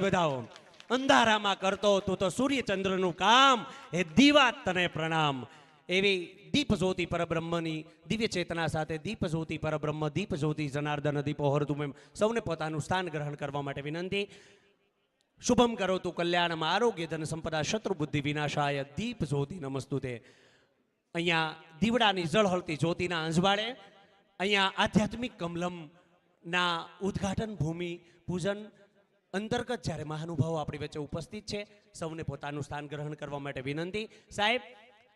બધાઓ. અંધારામાં કરતો તું તો સૂર્યચંદ્રનું કામ, એ દીવા તને પ્રણામ. એવી દીપ જ્યોતિ પરબ્રહ્મની દિવ્ય ચેતના સાથે દીપ જ્યોતિ પરબ્રહ્મ દીપ જ્યોતિ જનાર્દન દીપો એમ સૌને પોતાનું સ્થાન ગ્રહણ કરવા માટે વિનંતી. શુભમ કરો તું કલ્યાણમાં, આરોગ્ય ધન સંપદા શત્રુ બુદ્ધિ વિનાશાય દીપ જ્યોતિ નમસ્તુ તે અહીંયા દીવડાની જળહળતી જ્યોતિના અંજવાળે, અહીંયા આધ્યાત્મિક કમલમના ઉદ્ઘાટન ભૂમિ પૂજન અંતર્ગત જ્યારે મહાનુભાવો આપણી વચ્ચે ઉપસ્થિત છે, સૌને પોતાનું સ્થાન ગ્રહણ કરવા માટે વિનંતી. સાહેબ,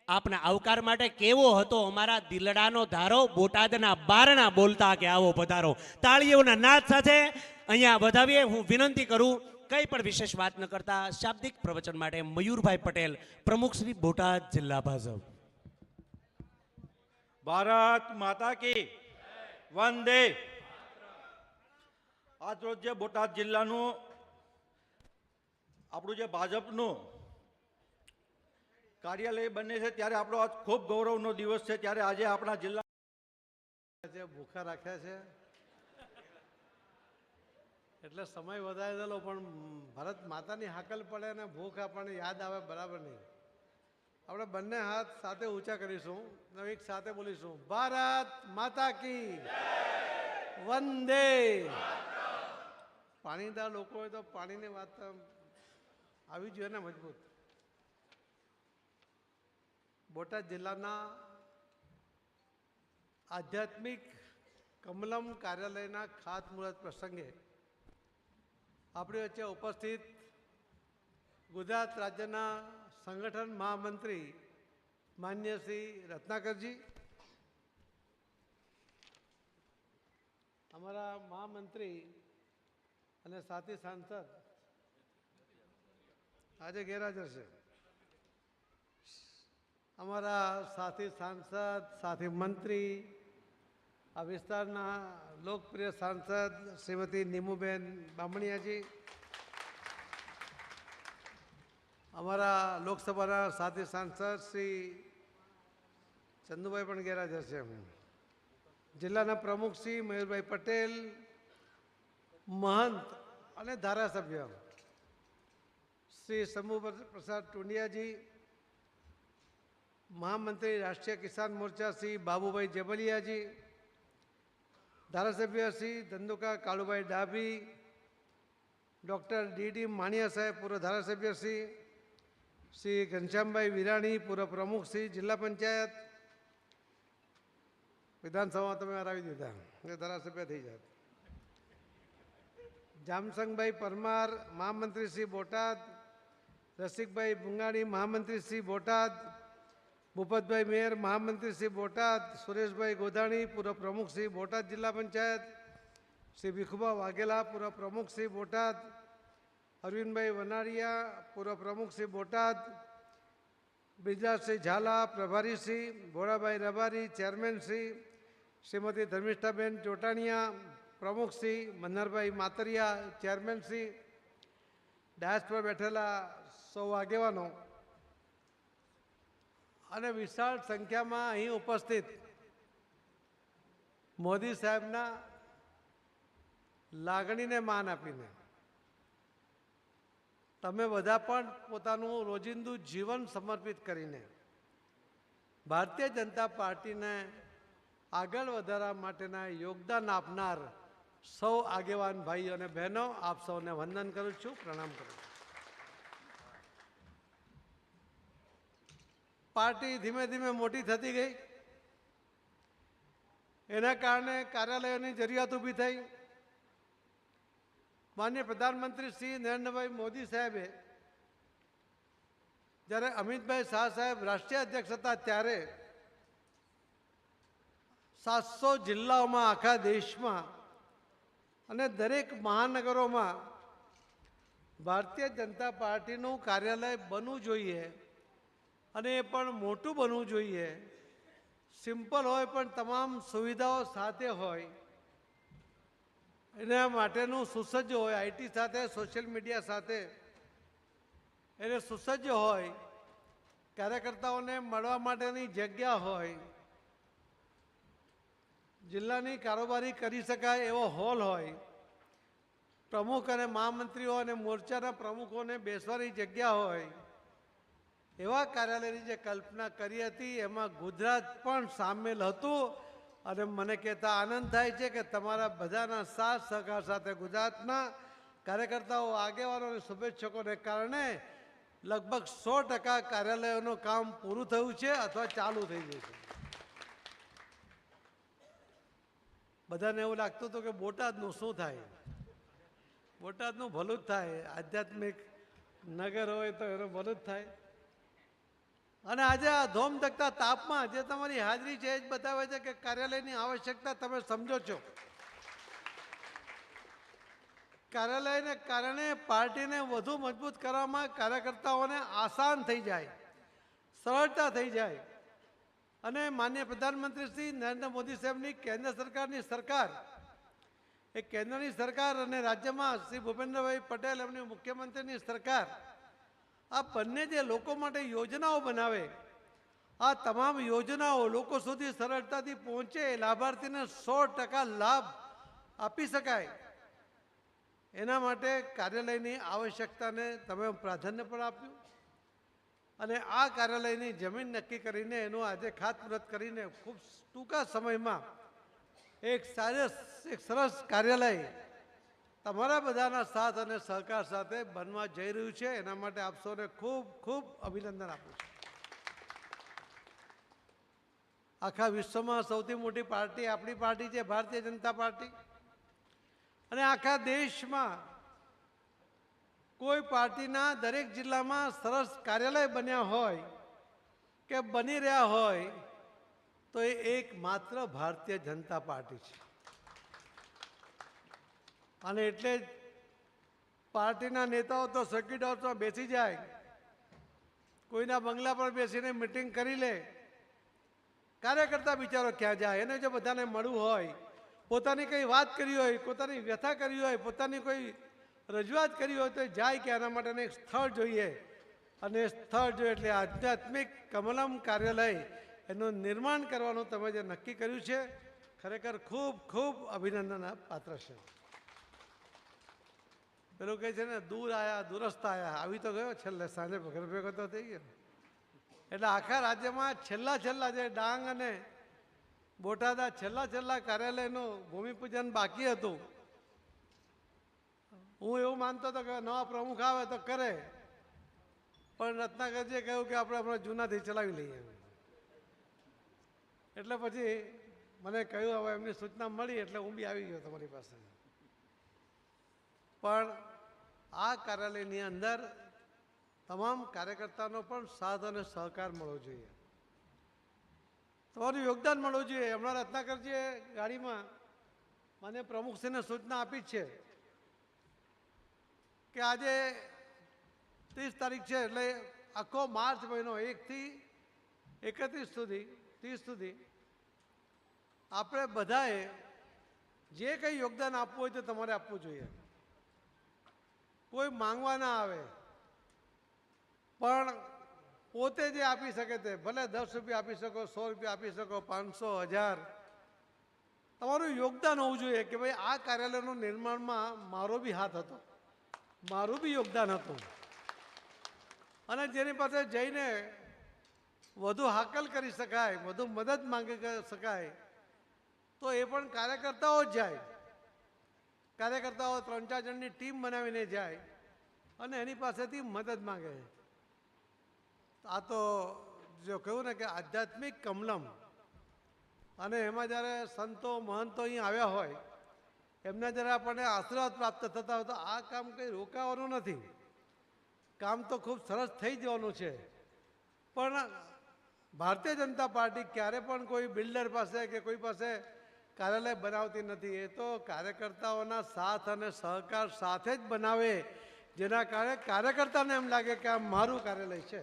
આપના આવકાર માટે કેવો હતો અમારા દિલડાનો ધારો, બોટાદના બારણા બોલતા કે આવો પધારો. તાળીઓના નાદ સાથે અહીંયા વધાવીએ, હું વિનંતી કરું, કંઈ પણ વિશેષ વાત ન કરતા શાબ્દિક પ્રવચન માટે મયુરભાઈ પટેલ, પ્રમુખ શ્રી બોટાદ જિલ્લા ભાજપ. ભારત માતા કી વંદે. આજ રોજ જે બોટાદ જિલ્લાનું આપણું જે ભાજપનું કાર્યાલય બને છે, ત્યારે આપણો આજ ખૂબ ગૌરવનો દિવસ છે. ત્યારે આજે આપણા જિલ્લા ભૂખા રાખ્યા છે. એટલે સમય વધારે દેલો પણ ભારત માતાની હાકલ પડે અને ભૂખ આપણને યાદ આવે, બરાબર નહીં. આપણે બંને હાથ સાથે ઊંચા કરીશું, અને એક સાથે બોલીશું, ભારત માતા કી વંદે. પાણીદાર લોકો હોય તો પાણીની વાત આવી જોઈએ ને મજબૂત. બોટાદ જિલ્લાના આધ્યાત્મિક કમલમ કાર્યાલયના ખાતમુહૂર્ત પ્રસંગે આપણી વચ્ચે ઉપસ્થિત ગુજરાત રાજ્યના સંગઠન મહામંત્રી માન્ય શ્રી રત્નાકરજી, અમારા મહામંત્રી અને સાથી સાંસદ આજે ગેરહાજર છે. અમારા સાથી સાંસદ, સાથી મંત્રી, આ વિસ્તારના લોકપ્રિય સાંસદ શ્રીમતી નીમુબેન બામણિયાજી, અમારા લોકસભાના સાથી સાંસદ શ્રી ચંદુભાઈ પણ ગેરહાજર છે. જિલ્લાના પ્રમુખ શ્રી મયુરભાઈ પટેલ, મહંત અને ધારાસભ્ય શ્રી શંભુ પ્રસાદ ટુંડિયાજી, મહામંત્રી રાષ્ટ્રીય કિસાન મોરચા શ્રી બાબુભાઈ જબલિયાજી ધારાસભ્ય Shri Dhandhuka Kalubhai Dabhi, doctor D D Maniya સાહેબ, પૂર્વ ધારાસભ્ય શ્રી શ્રી ઘનશ્યામભાઈ વિરાણી, પૂર્વ પ્રમુખ શ્રી જિલ્લા પંચાયત, વિધાનસભામાં તમે હરાવી દીધા એ ધારાસભ્ય થઈ જાત. જામસંગભાઈ પરમાર, મહામંત્રી શ્રી બોટાદ રસિકભાઈ ભુંગાણી, મહામંત્રી શ્રી બોટાદ. ભૂપતભાઈ મેયર, મહામંત્રી શ્રી બોટાદ. સુરેશભાઈ ગોધાણી પૂર્વ પ્રમુખ શ્રી બોટાદ જિલ્લા પંચાયત. શ્રી ભીખુભા વાઘેલા પૂર્વ પ્રમુખ શ્રી બોટાદ. અરવિંદભાઈ વનારિયા પૂર્વ પ્રમુખ શ્રી બોટાદ. બ્રિજરાજસિંહ ઝાલા, પ્રભારી શ્રી. ભોળાભાઈ રબારી, ચેરમેન શ્રી. શ્રીમતી ધર્મિષ્ઠાબેન ચોટાણીયા, પ્રમુખ શ્રી. મન્નરભાઈ માતરિયા, ચેરમેન શ્રી. ડાયસ પર બેઠેલા સૌ આગેવાનો. અને વિશાળ સંખ્યામાં અહીં ઉપસ્થિત મોદી સાહેબના લાગણીને માન આપીને. તમે બધા પણ પોતાનું રોજિંદુ જીવન સમર્પિત કરીને ભારતીય જનતા પાર્ટીને આગળ વધારવા માટેના યોગદાન આપનાર સૌ આગેવાન ભાઈઓ અને બહેનો, આપ સૌને વંદન કરું છું, પ્રણામ કરું છું. પાર્ટી ધીમે ધીમે મોટી થતી ગઈ. એના કારણે કાર્યાલયોની જરૂરિયાત ઊભી થઈ. માન્ય પ્રધાનમંત્રી શ્રી નરેન્દ્રભાઈ મોદી સાહેબે જ્યારે અમિતભાઈ શાહ સાહેબ રાષ્ટ્રીય અધ્યક્ષ હતા ત્યારે સાતસો જિલ્લાઓમાં આખા દેશમાં અને દરેક મહાનગરોમાં ભારતીય જનતા પાર્ટીનું કાર્યાલય બનવું જોઈએ. અને એ પણ મોટું બનવું જોઈએ. સિમ્પલ હોય પણ તમામ સુવિધાઓ સાથે હોય. એના માટેનું સુસજ્જ હોય આઈટી સાથે, સોશિયલ મીડિયા સાથે. એને સુસજ્જ હોય, કાર્યકર્તાઓને મળવા માટેની જગ્યા હોય. જિલ્લાની કારોબારી કરી શકાય એવો હોલ હોય. પ્રમુખ અને મહામંત્રીઓ અને મોરચાના પ્રમુખોને બેસવાની જગ્યા હોય. એવા કાર્યાલયની જે કલ્પના કરી હતી, એમાં ગુજરાત પણ સામેલ હતું અને મને કહેતા આનંદ થાય છે કે તમારા બધાના સાથ સહકાર સાથે ગુજરાતના કાર્યકર્તાઓ, આગેવાનો અને શુભેચ્છકોને કારણે લગભગ સો ટકા કાર્યાલયોનું કામ પૂરું થયું છે અથવા ચાલુ થઈ છે. બધાને એવું લાગતું હતું કે બોટાદનું શું થાય? બોટાદનું ભલું જ થાય. આધ્યાત્મિક નગર હોય તો એનું ભલું જ થાય. અને આજે આ ધોમધકતા તાપમાં જે તમારી હાજરી છે એ જ બતાવે છે કે કાર્યાલયની આવશ્યકતા તમે સમજો છો. કાર્યાલયને કારણે પાર્ટીને વધુ મજબૂત કરવામાં કાર્યકર્તાઓને આસાન થઈ જાય, સરળતા થઈ જાય. અને માન્ય પ્રધાનમંત્રી શ્રી નરેન્દ્ર મોદી સાહેબની કેન્દ્ર સરકારની સરકાર, એ કેન્દ્રની સરકાર અને રાજ્યમાં શ્રી ભૂપેન્દ્રભાઈ પટેલ એમની મુખ્યમંત્રીની સરકાર આ બંને જે લોકો માટે યોજનાઓ બનાવે, આ તમામ યોજનાઓ લોકો સુધી સરળતાથી પહોંચે, લાભાર્થીને સો ટકા લાભ આપી શકાય. એના માટે કાર્યાલયની આવશ્યકતાને તમે પ્રાધાન્ય પણ આપ્યું. અને આ કાર્યાલયની જમીન નક્કી કરીને એનું આજે ખાતમુહૂર્ત કરીને ખૂબ ટૂંકા સમયમાં એક સરસ એક સરસ કાર્યાલય તમારા બધાના સાથ અને સહકાર સાથે બનવા જઈ રહ્યું છે. એના માટે આપ સૌને ખૂબ ખૂબ અભિનંદન આપું છું. આખા વિશ્વમાં સૌથી મોટી પાર્ટી આપણી પાર્ટી છે, ભારતીય જનતા પાર્ટી. અને આખા દેશમાં કોઈ પાર્ટીના દરેક જિલ્લામાં સરસ કાર્યાલય બન્યા હોય કે બની રહ્યા હોય, તો એ એક માત્ર ભારતીય જનતા પાર્ટી છે. અને એટલે જ પાર્ટીના નેતાઓ તો સર્કિટ હાઉસમાં બેસી જાય. કોઈના બંગલા પર બેસીને મિટિંગ કરી લે. કાર્યકર્તા બિચારો ક્યાં જાય? એને જો બધાને મળવું હોય, પોતાની કંઈ વાત કરી હોય, પોતાની વ્યથા કરી હોય, પોતાની કોઈ રજૂઆત કરી હોય, તો જાય કે એના માટેને એક સ્થળ જોઈએ. અને સ્થળ જોઈએ એટલે આધ્યાત્મિક કમલમ કાર્યાલય એનું નિર્માણ કરવાનું તમે જે નક્કી કર્યું છે, ખરેખર ખૂબ ખૂબ અભિનંદન પાત્ર છે. પેલું કહે છે ને દૂર આવ્યા દુરસ્ત આવ્યા આવી તો ગયો છેલ્લે સાંજે ઘર ભેગો તો થઈ ગયો એટલે આખા રાજ્યમાં છેલ્લા છેલ્લા જે ડાંગ અને બોટાદા છેલ્લા છેલ્લા કાર્યાલયનું ભૂમિપૂજન બાકી હતું, હું એવું માનતો હતો કે નવા પ્રમુખ આવે તો કરે, પણ રત્નાકરજીએ કહ્યું કે આપણે આપણા જૂનાથી ચલાવી લઈએ. એટલે પછી મને કહ્યું, હવે એમની સૂચના મળી, એટલે હું બી આવી ગયો તમારી પાસે. પણ આ કાર્યાલયની અંદર તમામ કાર્યકર્તાનો પણ સાથ અને સહકાર મળવો જોઈએ. તમારું યોગદાન મળવું જોઈએ. હમણાં રત્નાકરજીએ ગાડીમાં મને પ્રમુખશ્રીને સૂચના આપી છે કે આજે ત્રીસ તારીખ છે એટલે આખો માર્ચ મહિનો એકથી એકત્રીસ સુધી, ત્રીસ સુધી આપણે બધાએ જે કંઈ યોગદાન આપવું હોય તો તમારે આપવું જોઈએ. કોઈ માંગવા ના આવે. પણ પોતે જે આપી શકે તે, ભલે દસ રૂપિયા આપી શકો, સો રૂપિયા આપી શકો, પાંચસો, હજાર. તમારું યોગદાન હોવું જોઈએ કે ભાઈ આ કાર્યાલયનું નિર્માણમાં મારો બી હાથ હતો. મારું બી યોગદાન હતું. અને જેની પાસે જઈને વધુ હાકલ કરી શકાય, વધુ મદદ માંગી શકાય, તો એ પણ કાર્યકર્તાઓ જ જાય. કાર્યકર્તાઓ ત્રણ ચાર જણની ટીમ બનાવીને જાય. અને એની પાસેથી મદદ માંગે આ તો જો કહ્યું ને કે આધ્યાત્મિક કમલમ, અને એમાં જ્યારે સંતો, મહંતો અહીં આવ્યા હોય, એમને જ્યારે આપણને આશીર્વાદ પ્રાપ્ત થતા હોય તો આ કામ કંઈ રોકાવાનું નથી. કામ તો ખૂબ સરસ થઈ જવાનું છે. પણ ભારતીય જનતા પાર્ટી ક્યારે પણ કોઈ બિલ્ડર પાસે કે કોઈ પાસે કાર્યાલય બનાવતી નથી. એ તો કાર્યકર્તાઓના સાથ અને સહકાર સાથે જ બનાવે જેના કારણે કાર્યકર્તાને એમ લાગે કે આ મારું કાર્યાલય છે.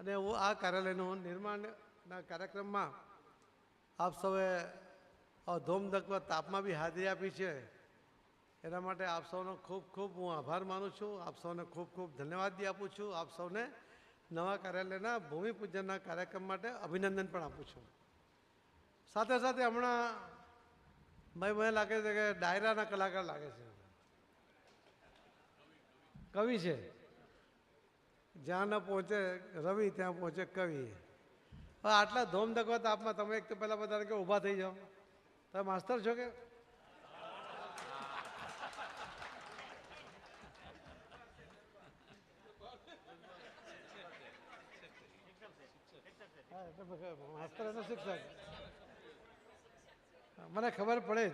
અને હું આ કાર્યાલયનું નિર્માણના કાર્યક્રમમાં આપ સૌએ ધોમધકવા તાપમાં બી હાજરી આપી છે. એના માટે આપ સૌનો ખૂબ ખૂબ હું આભાર માનું છું. આપ સૌને ખૂબ ખૂબ ધન્યવાદ આપું છું. આપ સૌને નવા કાર્યાલયના ભૂમિપૂજનના કાર્યક્રમ માટે અભિનંદન પણ આપું છું. સાથે સાથે હમણાં મને લાગે છે કે ડાયરાના કલાકાર લાગે છે. કવિ છે. જ્યાં ન પહોંચે રવિ, ત્યાં પહોંચે કવિ. હવે આટલા ધોમ ધકવા તાપમાં તમે એક તો પહેલાં બધાને કે ઊભા થઈ જાઓ. તમે માસ્તર છો કે? માસ્તર અને શિક્ષક. મને ખબર પડે જ.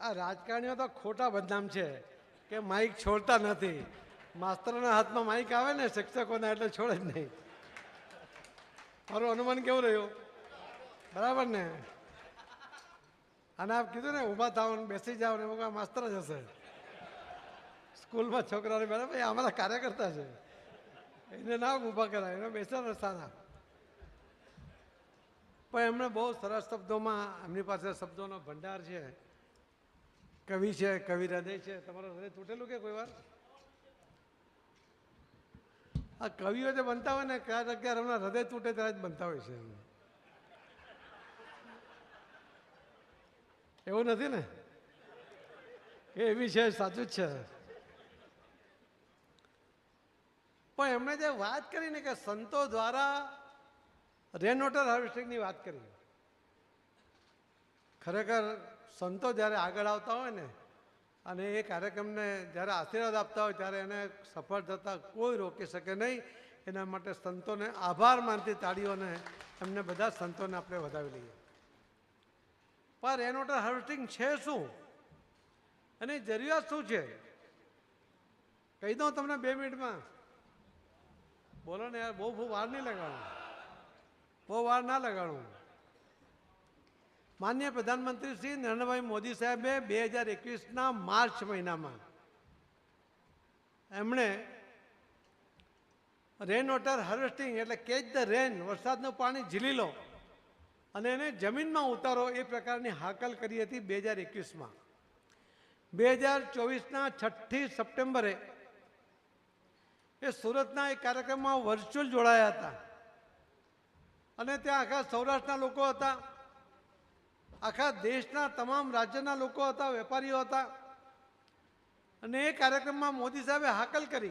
આ રાજકારણીઓ તો ખોટા બદનામ છે. કે માઇક છોડતા નથી. માસ્તરોના હાથમાં માઇક આવે ને, શિક્ષકોના, એટલે છોડે જ નહીં. મારું અનુમાન કેવું રહ્યું? બરાબર ને? અને આપ કીધું ને, ઊભા થાવ ને, બેસી જાઓ ને, એવું માસ્તર જ હશે. સ્કૂલમાં છોકરાઓને બરાબર એ અમારા કાર્યકર્તા છે. એને ના ઊભા કરાય, એને બેસા સારા. પણ એમણે બહુ સરસ શબ્દોમાં, એમની પાસે શબ્દોનો ભંડાર છે. કવિ છે કવિ હૃદય છે. તમારું હૃદય તૂટેલું કે કોઈ વાર? આ કવિઓ જે બનતા હોય ને, ક્યારેક અગિયાર હમણાં હૃદય તૂટે ત્યારે જ બનતા હોય છે એવું નથી ને? એ એવી છે, સાચું જ છે. પણ એમણે જે વાત કરી ને કે સંતો દ્વારા રેન વોટર હાર્વેસ્ટિંગની વાત કરી. ખરેખર સંતો જ્યારે આગળ આવતા હોય ને, અને એ કાર્યક્રમને જ્યારે આશીર્વાદ આપતા હોય ત્યારે એને સફળ થતાં કોઈ રોકી શકે નહીં. એના માટે સંતોને આભાર માનતી તાળીઓને એમને બધા સંતોને આપણે વધાવી લઈએ. પણ રેન વોટર હાર્વેસ્ટિંગ છે શું? અને જરૂરિયાત શું છે? કહી દઉં તમને બે મિનિટમાં. બોલો ને યાર, બહુ બહુ વાર નહીં લગાડું. બહુ વાર ના લગાડું. માન્ય પ્રધાનમંત્રી શ્રી નરેન્દ્રભાઈ મોદી સાહેબે બે હજાર એકવીસના માર્ચ મહિનામાં એમણે રેન વોટર હાર્વેસ્ટિંગ એટલે કેચ ધ રેન વરસાદનું પાણી ઝીલી લો અને એને જમીનમાં ઉતારો એ પ્રકારની હાકલ કરી હતી બે હજાર એકવીસમાં. બે હજાર ચોવીસના છઠ્ઠી સપ્ટેમ્બરે એ સુરતના એક કાર્યક્રમમાં વર્ચ્યુઅલ જોડાયા હતા. અને ત્યાં આખા સૌરાષ્ટ્રના લોકો હતા. આખા દેશના તમામ રાજ્યના લોકો હતા, વેપારીઓ હતા. અને એ કાર્યક્રમમાં મોદી સાહેબે હાકલ કરી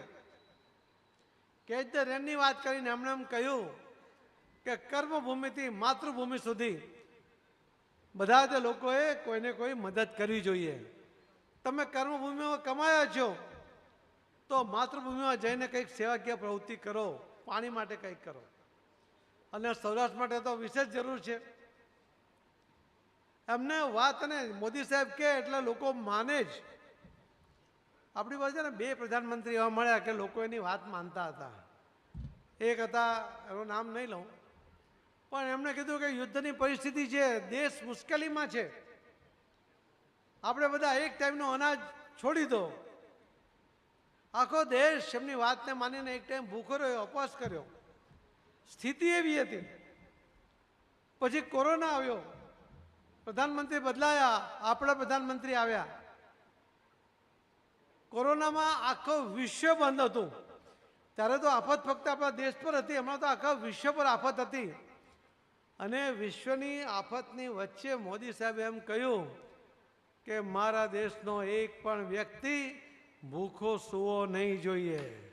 કેચ ધ રેનની વાત કરીને એમણે એમ કહ્યું કે કર્મભૂમિથી માતૃભૂમિ સુધી બધા જ લોકોએ કોઈને કોઈ મદદ કરવી જોઈએ. તમે કર્મભૂમિમાં કમાયા છો, તો માતૃભૂમિમાં જઈને કંઈક સેવાકીય પ્રવૃત્તિ કરો, પાણી માટે કંઈક કરો. અને સૌરાષ્ટ્ર માટે તો વિશેષ જરૂર છે. એમને વાત ને મોદી સાહેબ કે એટલે લોકો માને જ. આપણી પાસે ને બે પ્રધાનમંત્રી એવા મળ્યા કે લોકો એની વાત માનતા હતા. એક હતા, એનું નામ નહીં લઉં. પણ એમણે કીધું કે યુદ્ધની પરિસ્થિતિ છે, દેશ મુશ્કેલીમાં છે. આપણે બધા એક ટાઈમનો અનાજ છોડી દો. આખો દેશ એમની વાતને માનીને એક ટાઈમ ભૂખો રહ્યો અપવાસ કર્યો. સ્થિતિ એવી હતી. પછી કોરોના આવ્યો. પ્રધાનમંત્રી બદલાયા, આપણા પ્રધાનમંત્રી આવ્યા. કોરોનામાં આખો વિશ્વ બંધ હતું. ત્યારે તો આફત ફક્ત આપણા દેશ પર હતી, હમણાં તો આખા વિશ્વ પર આફત હતી. અને વિશ્વની આફતની વચ્ચે મોદી સાહેબે એમ કહ્યું કે મારા દેશનો એક પણ વ્યક્તિ ભૂખો સૂવો નહીં જોઈએ.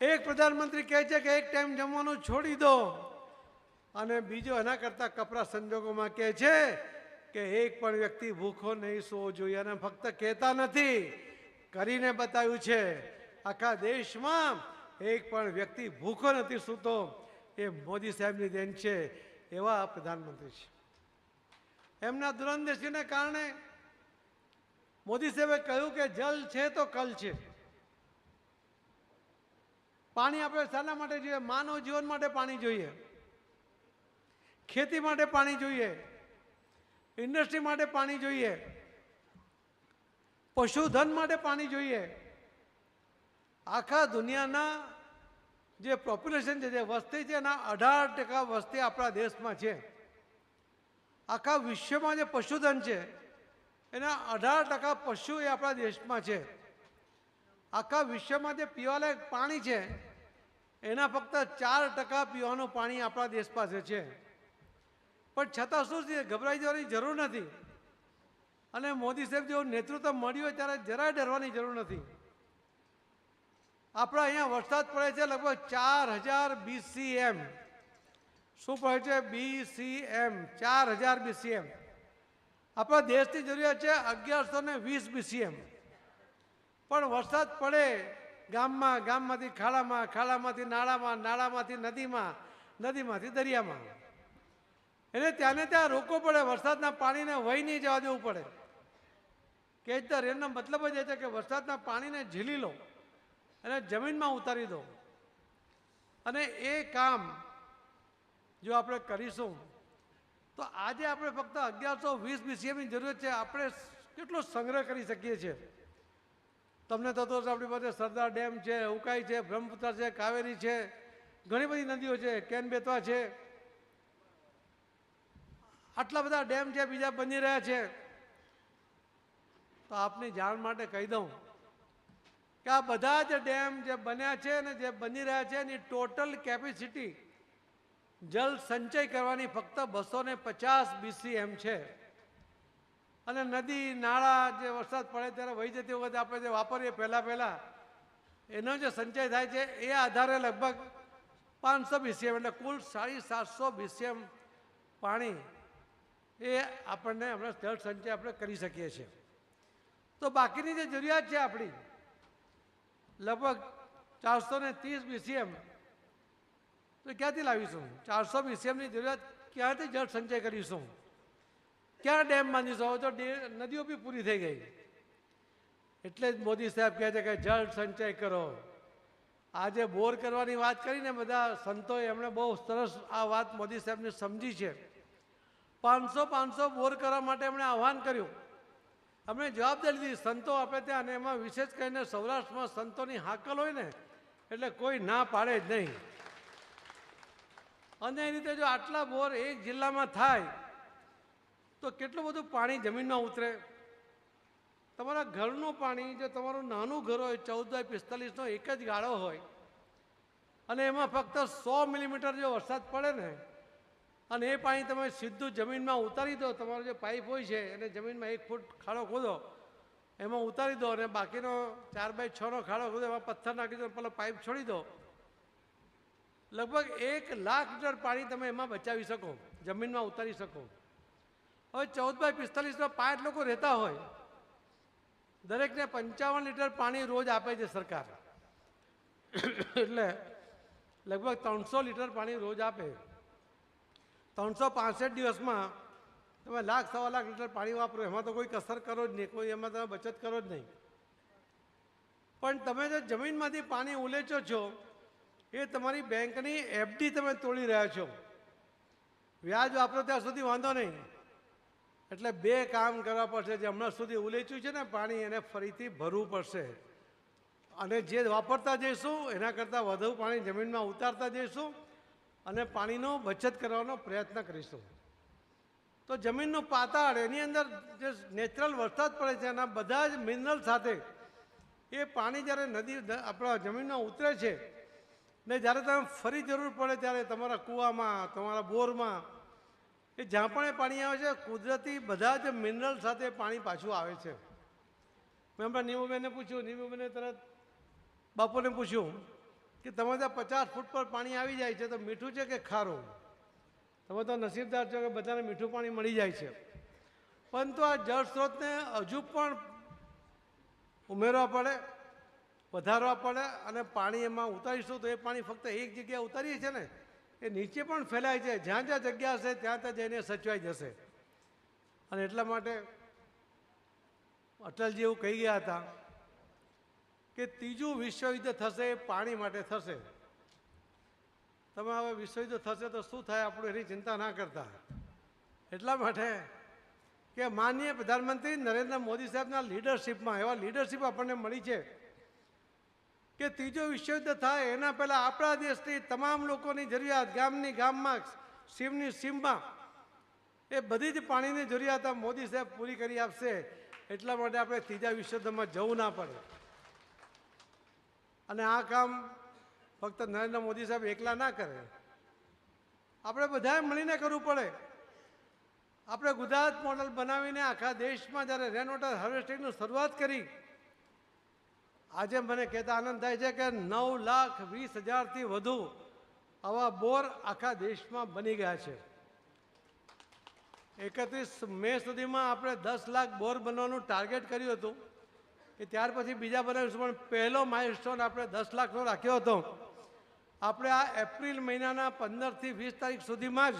એક પ્રધાનમંત્રી કહે છે કે એક ટાઈમ જમવાનું છોડી દો અને બીજો એના કરતાં કપરા સંજોગોમાં કહે છે કે એક પણ વ્યક્તિ ભૂખો નહીં સૂવો જોઈએ અને ફક્ત કહેતા નથી. કરીને બતાવ્યું છે, આખા દેશમાં એક પણ વ્યક્તિ ભૂખો નથી સૂતો એ મોદી સાહેબની દેન છે એવા પ્રધાનમંત્રી છે. એમના દૂરંદેશીને કારણે મોદી સાહેબે કહ્યું કે જલ છે તો કલ છે. પાણી આપણે શાના માટે જોઈએ, માનવ જીવન માટે પાણી જોઈએ. ખેતી માટે પાણી જોઈએ, ઇન્ડસ્ટ્રી માટે પાણી જોઈએ, પશુધન માટે પાણી જોઈએ. આખા દુનિયાના જે પોપ્યુલેશન છે, જે વસ્તી છે, એના અઢાર ટકા વસ્તી આપણા દેશમાં છે. આખા વિશ્વમાં જે પશુધન છે, એના અઢાર ટકા પશુ એ આપણા દેશમાં છે. આખા વિશ્વમાં જે પીવાલાયક પાણી છે, એના ફક્ત ચાર ટકા પીવાનું પાણી આપણા દેશ પાસે છે. પણ છતાં શું છે, ગભરાઈ જવાની જરૂર નથી. અને મોદી સાહેબ જેવું નેતૃત્વ મળ્યું હોય ત્યારે જરાય ડરવાની જરૂર નથી. આપણા અહીંયા વરસાદ પડે છે લગભગ ચાર હજાર બીસીએમ શું પડે છે? બીસીએમ ચાર હજાર બીસીએમ આપણા દેશની જરૂરિયાત છે અગિયારસો ને વીસ બીસીએમ પણ વરસાદ પડે ગામમાં, ગામમાંથી, ખાડામાં, ખાડામાંથી, નાળામાં, નાળામાંથી, નદીમાં, નદીમાંથી, દરિયામાં. એને ત્યાંને ત્યાં રોકવો પડે, વરસાદના પાણીને વહી નહીં જવા દેવું પડે. કેચ ધ રેનનો મતલબ જ એ છે કે વરસાદના પાણીને ઝીલી લો અને જમીનમાં ઉતારી દો. અને એ કામ જો આપણે કરીશું, તો આજે આપણે ફક્ત અગિયારસો વીસ બીસીએમની જરૂરત છે, આપણે કેટલો સંગ્રહ કરી શકીએ છીએ? તમને થતો હશે આપણી પાસે સરદાર ડેમ છે, ઉકાઈ છે, બ્રહ્મપુત્ર છે, કાવેરી છે, ઘણી બધી નદીઓ છે, કેન બેતવા છે. આટલા બધા ડેમ છે, બીજા બની રહ્યા છે. તો આપની જાણ માટે કહી દઉં કે આ બધા જ ડેમ જે બન્યા છે અને જે બની રહ્યા છે, એની ટોટલ કેપેસિટી જલ સંચય કરવાની ફક્ત બસો ને પચાસ બીસીએમ છે. અને નદી, નાળા જે વરસાદ પડે ત્યારે વહી જતી વખતે આપણે જે વાપરીએ પહેલાં પહેલાં, એનો જે સંચય થાય છે, એ આધારે લગભગ પાંચસો બીસીએમ, એટલે કુલ સાડી સાતસો બીસીએમ પાણી એ આપણને હમણાં જળ સંચય આપણે કરી શકીએ છીએ. તો બાકીની જે જરૂરિયાત છે આપણી, લગભગ ચારસો ને ત્રીસ બીસીએમ તો ક્યાંથી લાવીશું? ચારસો બીસીએમની જરૂરિયાત ક્યાંથી જળ સંચય કરીશું? ક્યાં ડેમ બાંધીશું હવે તો નદીઓ બી પૂરી થઈ ગઈ. એટલે જ મોદી સાહેબ કહે છે કે જળ સંચય કરો. આજે બોર કરવાની વાત કરીને બધા સંતોએ એમણે બહુ સરસ આ વાત મોદી સાહેબને સમજી છે. પાંચસો પાંચસો બોર કરવા માટે એમણે આહવાન કર્યું. અમને જવાબદારી લીધી સંતો આપે ત્યાં અને એમાં વિશેષ કરીને સૌરાષ્ટ્રમાં સંતોની હાકલ હોય ને, એટલે કોઈ ના પાડે જ નહીં. અને એ રીતે જો આટલા બોર એક જિલ્લામાં થાય, તો કેટલું બધું પાણી જમીનમાં ઉતરે? તમારા ઘરનું પાણી, જો તમારું નાનું ઘર હોય ચૌદ બાય પિસ્તાલીસનો એક જ ગાળો હોય, અને એમાં ફક્ત સો મિલીમીટર જો વરસાદ પડે ને અને એ પાણી તમે સીધું જમીનમાં ઉતારી દો. તમારો જે પાઇપ હોય છે, એને જમીનમાં એક ફૂટ ખાડો ખોદો. એમાં ઉતારી દો અને બાકીનો ચાર બાય છનો ખાડો ખોદો, એમાં પથ્થર નાખી દો પેલો પાઇપ છોડી દો. લગભગ એક લાખ લીટર પાણી તમે એમાં બચાવી શકો, જમીનમાં ઉતારી શકો. હવે ચૌદ બાય પિસ્તાલીસમાં પાંચ લોકો રહેતા હોય, દરેકને પંચાવન લીટર પાણી રોજ આપે છે સરકાર. એટલે લગભગ ત્રણસો લીટર પાણી રોજ આપે. ત્રણસો પાસઠ દિવસમાં તમે લાખ, સવા લાખ લીટર પાણી વાપરો, એમાં તો કોઈ કસર કરો જ નહીં, કોઈ એમાં તમે બચત કરો જ નહીં. પણ તમે જે જમીનમાંથી પાણી ઉલેચો છો, એ તમારી બેંકની એફડી તમે તોડી રહ્યા છો. વ્યાજ વાપરો ત્યાં સુધી વાંધો નહીં. એટલે બે કામ કરવા પડશે, જે હમણાં સુધી ઉલેચ્યું છે ને પાણી, એને ફરીથી ભરવું પડશે. અને જે વાપરતા જઈશું, એના કરતાં વધુ પાણી જમીનમાં ઉતારતા જઈશું. અને પાણીનો બચત કરવાનો પ્રયત્ન કરીશું. તો જમીનનું પાતાળ, એની અંદર જે નેચરલ વરસાદ પડે છે, એના બધા જ મિનરલ સાથે એ પાણી જ્યારે નદી આપણા જમીનમાં ઉતરે છે, ને જ્યારે તમે ફરી જરૂર પડે ત્યારે તમારા કૂવામાં, તમારા બોરમાં, એ જ્યાં પણ એ પાણી આવે છે, કુદરતી બધા જ મિનરલ સાથે પાણી પાછું આવે છે. મેં હમણાં નીમુબેનને પૂછ્યું, નીમુબેને તરત બાપુને પૂછ્યું કે તમે ત્યાં પચાસ ફૂટ પર પાણી આવી જાય છે તો મીઠું છે કે ખારું? તમે તો નસીબદાર છો કે બધાને મીઠું પાણી મળી જાય છે. પરંતુ આ જળ સ્ત્રોતને હજુ પણ ઉમેરવા પડે, વધારવા પડે અને પાણી એમાં ઉતારીશું તો એ પાણી ફક્ત એક જગ્યાએ ઉતારીએ છે ને, એ નીચે પણ ફેલાય છે જ્યાં જ્યાં જગ્યા હશે, ત્યાં ત્યાં જઈને સચવાઈ જશે. અને એટલા માટે અટલજી એવું કહી ગયા હતા કે ત્રીજું વિશ્વયુદ્ધ થશે એ પાણી માટે થશે. તમે હવે વિશ્વયુદ્ધ થશે તો શું થાય આપણું એની ચિંતા ના કરતા. એટલા માટે કે માનનીય પ્રધાનમંત્રી નરેન્દ્ર મોદી સાહેબના લીડરશિપમાં, એવા લીડરશિપ આપણને મળી છે કે ત્રીજો વિશ્વયુદ્ધ થાય એના પહેલાં આપણા દેશની તમામ લોકોની જરૂરિયાત, ગામની ગામમાં, સીમની સીમમાં, એ બધી જ પાણીની જરૂરિયાત મોદી સાહેબ પૂરી કરી આપશે. એટલા માટે આપણે ત્રીજા વિશ્વયુદ્ધમાં જવું ના પડે. અને આ કામ ફક્ત નરેન્દ્ર મોદી સાહેબ એકલા ના કરે. આપણે બધાએ મળીને કરવું પડે. આપણે ગુજરાત મોડલ બનાવીને આખા દેશમાં જ્યારે રેન વોટર હાર્વેસ્ટિંગની શરૂઆત કરી, આજે મને કહેતા આનંદ થાય છે કે નવ લાખ વીસ હજારથી વધુ આવા બોર આખા દેશમાં બની ગયા છે. એકત્રીસ મે સુધીમાં આપણે દસ લાખ બોર બનવાનું ટાર્ગેટ કર્યું હતું. કે ત્યાર પછી બીજા બનાવીશું પણ પહેલો માઇલસ્ટોન આપણે દસ લાખનો રાખ્યો હતો. આપણે આ એપ્રિલ મહિનાના પંદરથી વીસ તારીખ સુધીમાં જ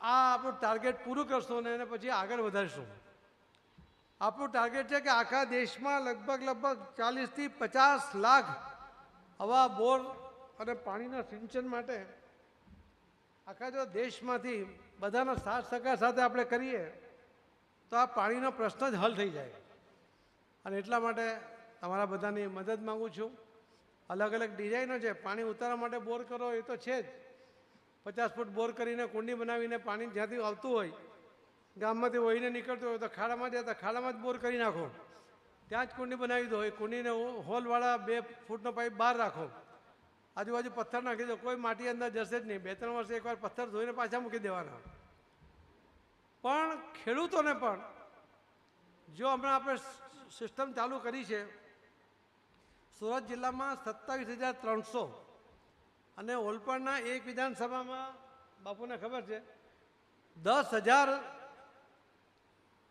આ આપણું ટાર્ગેટ પૂરું કરશું અને એને પછી આગળ વધારીશું. આપણું ટાર્ગેટ છે કે આખા દેશમાં લગભગ લગભગ ચાલીસથી પચાસ લાખ આવા બોર અને પાણીના સિંચન માટે આખા જો દેશમાંથી બધાના સાથ સગા સાથે આપણે કરીએ, તો આ પાણીનો પ્રશ્ન જ હલ થઈ જાય. અને એટલા માટે તમારા બધાની મદદ માગું છું. અલગ અલગ ડિઝાઇનો છે, પાણી ઉતારવા માટે બોર કરો, એ તો છે જ. પચાસ ફૂટ બોર કરીને કુંડી બનાવીને પાણી જ્યાંથી આવતું હોય, ગામમાંથી વહીને નીકળતું હોય તો ખાડામાં જાય તો ખાડામાં જ બોર કરી નાખો. ત્યાં જ કુંડી બનાવી દો, એ કુંડીને હોલવાળા બે ફૂટનો પાઇપ બહાર રાખો. આજુબાજુ પથ્થર નાખી દો, કોઈ માટી અંદર જશે જ નહીં. બે ત્રણ વર્ષે એકવાર પથ્થર ધોઈને પાછા મૂકી દેવાના. પણ ખેડૂતોને પણ, જો હમણાં આપણે સિસ્ટમ ચાલુ કરી છે. સુરત જિલ્લામાં સત્તાવીસ હજાર ત્રણસો અને ઓલપાડના એક વિધાનસભામાં, બાપુને ખબર છે, દસ હજાર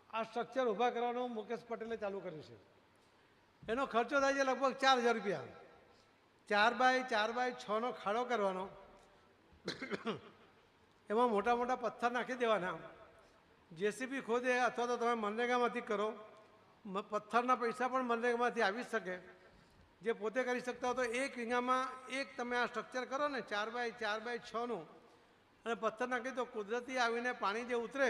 આ સ્ટ્રક્ચર ઊભા કરવાનું મુકેશ પટેલે ચાલુ કર્યું છે. એનો ખર્ચો થાય છે લગભગ ચાર હજાર રૂપિયા. ચાર બાય ચાર બાય છનો ખાડો કરવાનો. એમાં મોટા મોટા પથ્થર નાખી દેવાના. જેસીબી ખોદે અથવા તો તમે મનરેગામાંથી કરો. પથ્થરના પૈસા પણ મનરેગામાંથી આવી શકે. જે પોતે કરી શકતા હો તો એક વીઘામાં એક તમે આ સ્ટ્રક્ચર કરો ને ચાર બાય ચાર બાય છનું અને પથ્થર નાખી તો કુદરતી આવીને પાણી જે ઉતરે,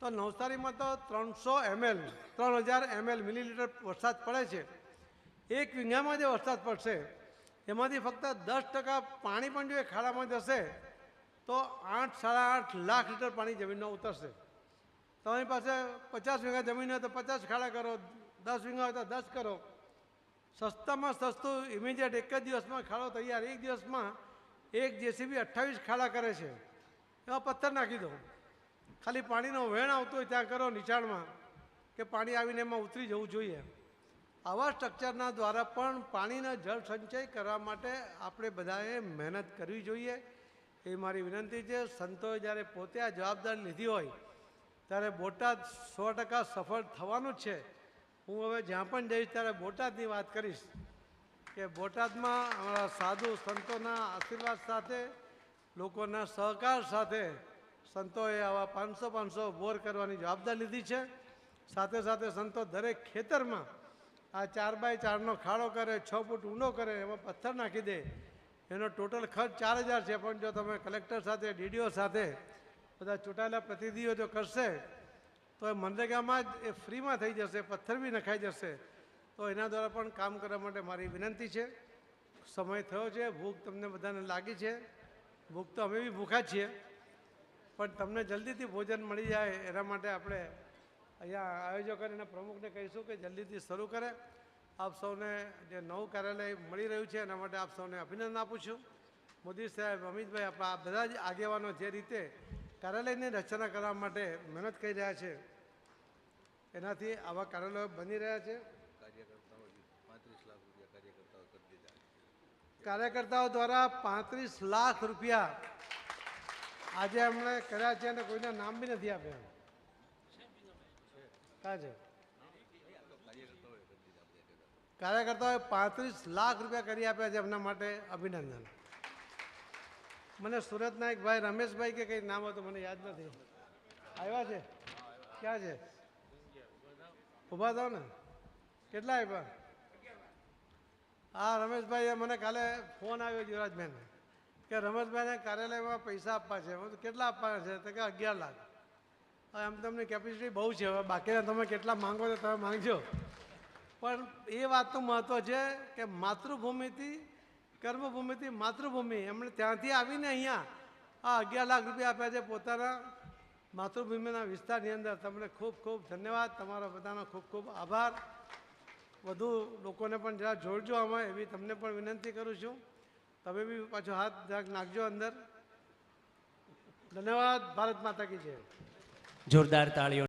તો નવસારીમાં તો ત્રણસો એમએલ, ત્રણ હજાર એમએલ મિલીલીટર વરસાદ પડે છે. એક વીઘામાં જે વરસાદ પડશે, એમાંથી ફક્ત દસ ટકા પાણી પણ જો એ ખાડામાં જશે, તો આઠ સાડા આઠ લાખ લીટર પાણી જમીનમાં ઉતરશે. તમારી પાસે પચાસ વીઘા જમીન હોય તો પચાસ ખાડા કરો, દસ વીઘા હોય તો દસ કરો. સસ્તામાં સસ્તું ઇમિડિયેટ એક જ દિવસમાં ખાડો તૈયાર. એક દિવસમાં એક જેસીબી અઠ્ઠાવીસ ખાડા કરે છે. એવા પથ્થર નાખી દો. ખાલી પાણીનો વહેણ આવતો હોય ત્યાં કરો નીચાણમાં, કે પાણી આવીને એમાં ઉતરી જવું જોઈએ. આવા સ્ટ્રક્ચરના દ્વારા પણ પાણીનો જળ સંચય કરવા માટે આપણે બધાએ મહેનત કરવી જોઈએ. એ મારી વિનંતી છે. સંતોએ જ્યારે પોતે આ જવાબદારી લીધી હોય ત્યારે બોટાદ સો ટકા સફળ થવાનું જ છે. હું હવે જ્યાં પણ જઈશ ત્યારે બોટાદની વાત કરીશ કે બોટાદમાં અમારા સાધુ સંતોના આશીર્વાદ સાથે, લોકોના સહકાર સાથે સંતોએ આવા પાંચસો પાંચસો બોર કરવાની જવાબદારી લીધી છે. સાથે સાથે સંતો દરેક ખેતરમાં આ ચાર બાય ચારનો ખાડો કરે, છ ફૂટ ઊંડો કરે, એમાં પથ્થર નાખી દે. એનો ટોટલ ખર્ચ ચાર હજાર છે. પણ જો તમે કલેક્ટર સાથે, ડીડીઓ સાથે બધા ચૂંટાયેલા પ્રતિનિધિઓ જો કરશે, તો એ મનરેગામાં જ એ ફ્રીમાં થઈ જશે, પથ્થર બી નખાઈ જશે. તો એના દ્વારા પણ કામ કરવા માટે મારી વિનંતી છે. સમય થયો છે, ભૂખ તમને બધાને લાગી છે. ભૂખ તો અમે બી ભૂખા છીએ. પણ તમને જલ્દીથી ભોજન મળી જાય એના માટે આપણે અહીંયા આયોજકો અને પ્રમુખને કહીશું કે જલ્દીથી શરૂ કરે. આપ સૌને જે નવું કાર્યાલય મળી રહ્યું છે એના માટે આપ સૌને અભિનંદન આપું છું. મોદી સાહેબ, અમિતભાઈ, આપણા બધા જ આગેવાનો જે રીતે કાર્યાલયની રચના કરવા માટે મહેનત કરી રહ્યા છે. એનાથી આવા કાર્યાલયો બની રહ્યા છે. કાર્યકર્તાઓ દ્વારા પાંત્રીસ લાખ રૂપિયા આજે એમણે કર્યા છે અને કોઈના નામ બી નથી આપ્યા. ક્યાં છે? કાર્યકર્તાઓએ પાંત્રીસ લાખ રૂપિયા કરી આપ્યા છે એમના માટે અભિનંદન. મને સુરતના એક ભાઈ રમેશભાઈ કે કંઈ નામ હતું, મને યાદ નથી. આવ્યા છે? ક્યાં છે? ઊભા થાવ ને. કેટલા આવ્યા હા, રમેશભાઈએ મને કાલે ફોન આવ્યો યુવરાજબેન કે રમેશભાઈને કાર્યાલયમાં પૈસા આપવા છે. કેટલા આપવાના છે? તો કે અગિયાર લાખ. આમ તમને કેપેસિટી બહુ છે. હવે બાકીના તમે કેટલા માંગો તો તમે માંગજો. પણ એ વાતનું મહત્ત્વ છે કે માતૃભૂમિથી કર્મભૂમિથી માતૃભૂમિ. એમણે ત્યાંથી આવીને અહીંયા આ અગિયાર લાખ રૂપિયા આપ્યા છે પોતાના માતૃભૂમિના વિસ્તારની અંદર. તમને ખૂબ ખૂબ ધન્યવાદ. તમારા બધાનો ખૂબ ખૂબ આભાર. વધુ લોકોને પણ જરા જોડજો આમાં, એવી તમને પણ વિનંતી કરું છું. તમે બી પાછો હાથ જરાક નાખજો અંદર. ધન્યવાદ. ભારત માતા કી જય. જોરદાર તાળીઓ